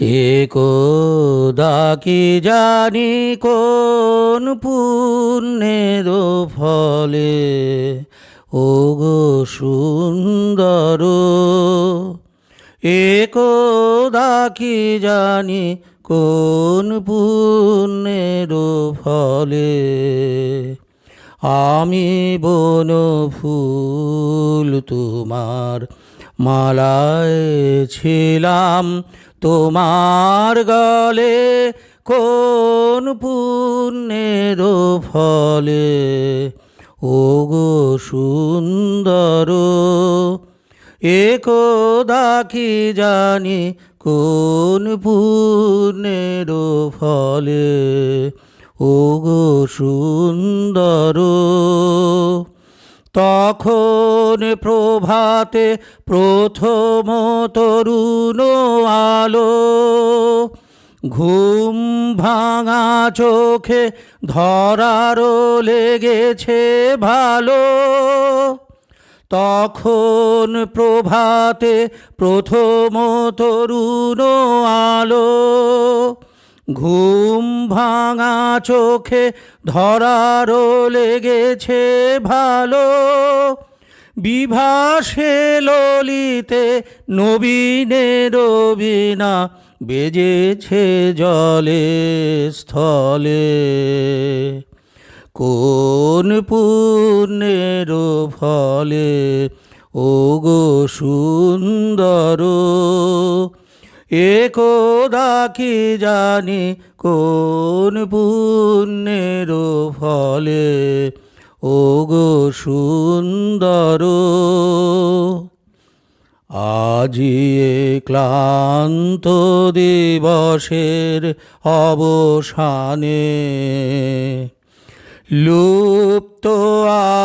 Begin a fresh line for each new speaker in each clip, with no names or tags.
একদা কি জানি কোন পুণ্যের ফলে? ও গো সুন্দর একদা কি জানি কোন পুণ্যের ফলে? আমি বন ফুল তোমার মালায় ছিলাম। তোমার গলে কোন পুণ্যের ফলে ও গো সুন্দর একদা কি জানি কোন পুণ্যের ফলে ও গো সুন্দর, তখন প্রভাতে প্রথম তরুণ আলো, ঘুম ভাঙা চোখে ধরারও লেগেছে ভালো। তখন প্রভাতে প্রথম তরুণ আলো ঘুম ভাঙা চোখে ধরারও লেগেছে ভালো। বিভাসে ললিতে নবীনে রবিনা বেজেছে জলে, স্থলে। কোন পুণ্যের ফলে ও গো সুন্দর একদা কি জানি কোন পুণ্যের ফলে? ও গো সুন্দর, আজি এ ক্লান্ত দিবসের অবসানে লুপ্ত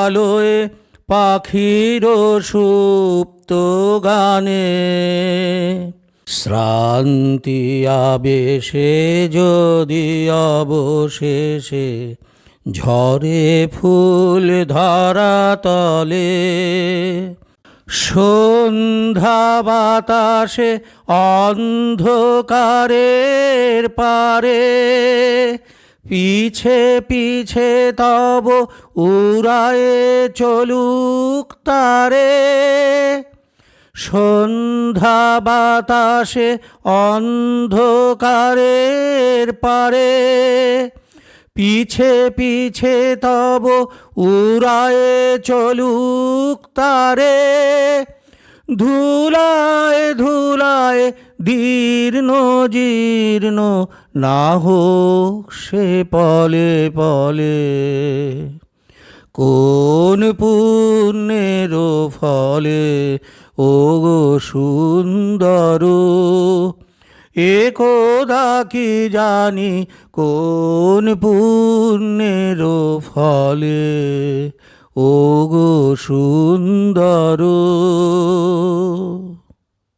আলোয় পাখির সুপ্ত গানে শ্রান্তি আবেশে যদি অবশেষে ঝরে ফুল ধরা তলে, সন্ধ্যা বাতাসে অন্ধকারের পারে, পিছে পিছে তব উড়ায়ে চলুক তারে। সন্ধ্যা বাতাসে অন্ধকারের পারে। পিছে পিছে তব উড়ায়ে চলুক তারে। ধুলায় ধুলায় দীর্ণ জীর্ণ না হোক সে পলে পলে। কোন পুণ্যের ফলে ও গো সুন্দর এ কোদা কি জানি কোন পুণ্যের ফলে? ও গো সুন্দর